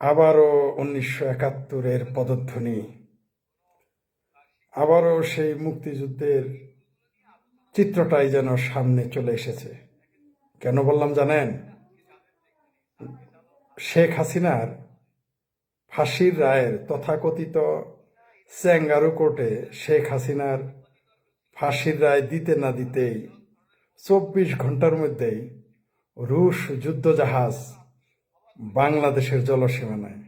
আবারও উনিশশো একাত্তরের পদধ্বনি। আবারও সেই মুক্তিযুদ্ধের চিত্রটাই যেন সামনে চলে এসেছে। কেন বললাম জানেন? শেখ হাসিনার ফাঁসির রায়ের তথাকথিত স্যাঙ্গারু কোর্টে শেখ হাসিনার ফাঁসির রায় দিতে না দিতেই চব্বিশ ঘণ্টার মধ্যেই রুশ যুদ্ধজাহাজ বাংলাদেশের জলসীমানায়।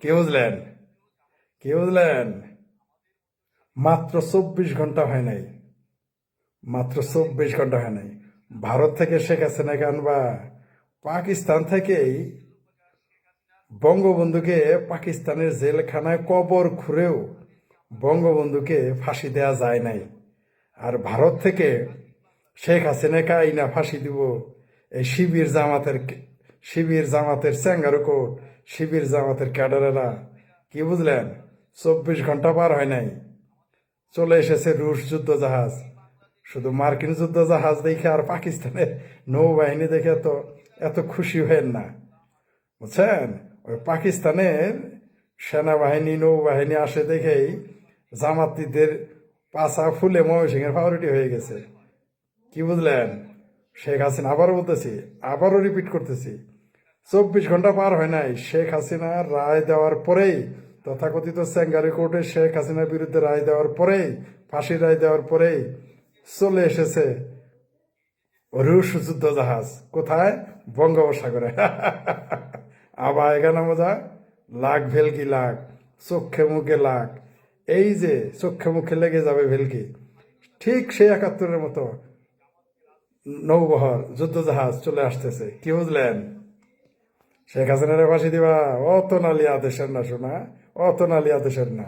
কে বুঝলেন? কে বুঝলেন? মাত্র চব্বিশ ঘণ্টা হয় নাই। মাত্র চব্বিশ ঘণ্টা হয় নাই। ভারত থেকে শেখ হাসিনাকে আনবা পাকিস্তান থেকেই বঙ্গবন্ধুকে পাকিস্তানের জেলখানায় কবর খুঁড়েও বঙ্গবন্ধুকে ফাঁসি দেয়া যায় নাই। আর ভারত থেকে শেখ হাসিনাকে আইনা ফাঁসি দিব এই শিবির জামাতের শিবির জামাতের স্যাঙ্গারো কোট শিবির জামাতের ক্যাডারেরা কি বুঝলেন? চব্বিশ ঘণ্টা পার হয় নাই। চলে এসেছে রুশ যুদ্ধ জাহাজ শুধু মার্কিন যুদ্ধ জাহাজ দেখে আর পাকিস্তানের নৌবাহিনী দেখে তো এত খুশি হয়েন না। বুঝছেন? ওই পাকিস্তানের সেনাবাহিনী, নৌবাহিনী আসে দেখেই জামাতিদের পাশা ফুলে ময়মনসিংহের ফাউরিটি হয়ে গেছে। কি বুঝলেন? শেখ হাসিনা আবারও বলতেছি, আবারও রিপিট করতেছি চব্বিশ ঘণ্টা পার হয় নাই। শেখ হাসিনা রায় দেওয়ার পরেই, তথাকথিত স্যাঙ্গারি কোর্টে শেখ হাসিনার বিরুদ্ধে রায় দেওয়ার পরেই ফাঁসি রায় দেওয়ার পরেই চলে এসেছে রুশ যুদ্ধ জাহাজ কোথায়? বঙ্গোপসাগরে। আবার এখানে মজা, লাখ ভেলকি লাখ, চোখে মুখে লাখ। এই যে চোখে মুখে লেগে যাবে ভেলকি, ঠিক সেই একাত্তরের মতো নৌবহর যুদ্ধ জাহাজ চলে আসতেছে। কি বুঝলেন? শেখ হাসিনারে ফাঁসি দিবা। অত নালিয়া দেশের না শোনা অত নালিয়া দেশের না।